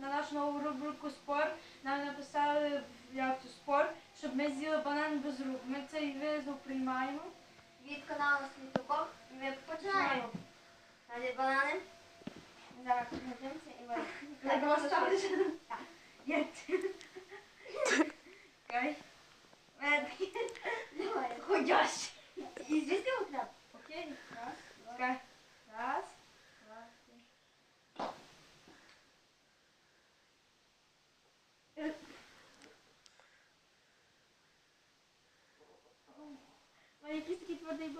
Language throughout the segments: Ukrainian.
на нашу нову рубрику спор. Нам написали як то спор, щоб ми з'їли банан без рук. Ми цей визов приймаємо. Від каналу Слідоком ми починаємо. Далі банани. Зараз подивимося і ми. Так, вас ставиш? Як ти? Окей. Давай. Ходящий. І треба. Окей. Olha, eu disse que tu vai ter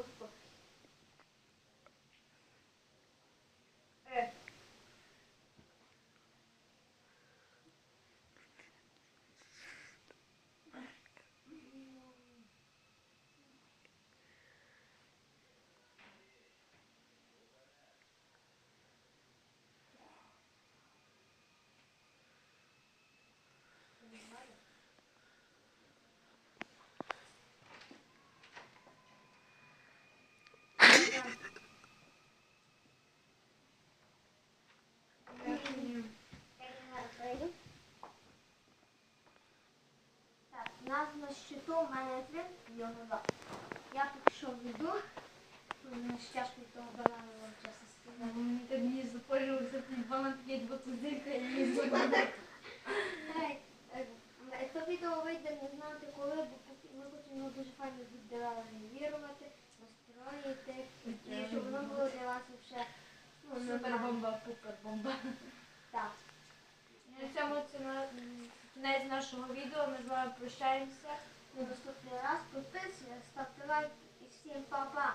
to нас на щиту в мене три, його два. Я поки що веду. Мені ж тяжко того банану, вам чесно сказати. Мені так мені запалювався цей банан, такий ботузилька і її Ей, е, е, То відео вийде не знати коли, бо ми хочемо дуже файно відреагувати, настроїти, і щоб воно було для вас вже ну, Супер бомба, пупер бомба. Так. На цьому це на м, кінець нашого відео. Ми з вами прощаємося. На наступний раз підписуйтесь, ставте лайк і всім па-па.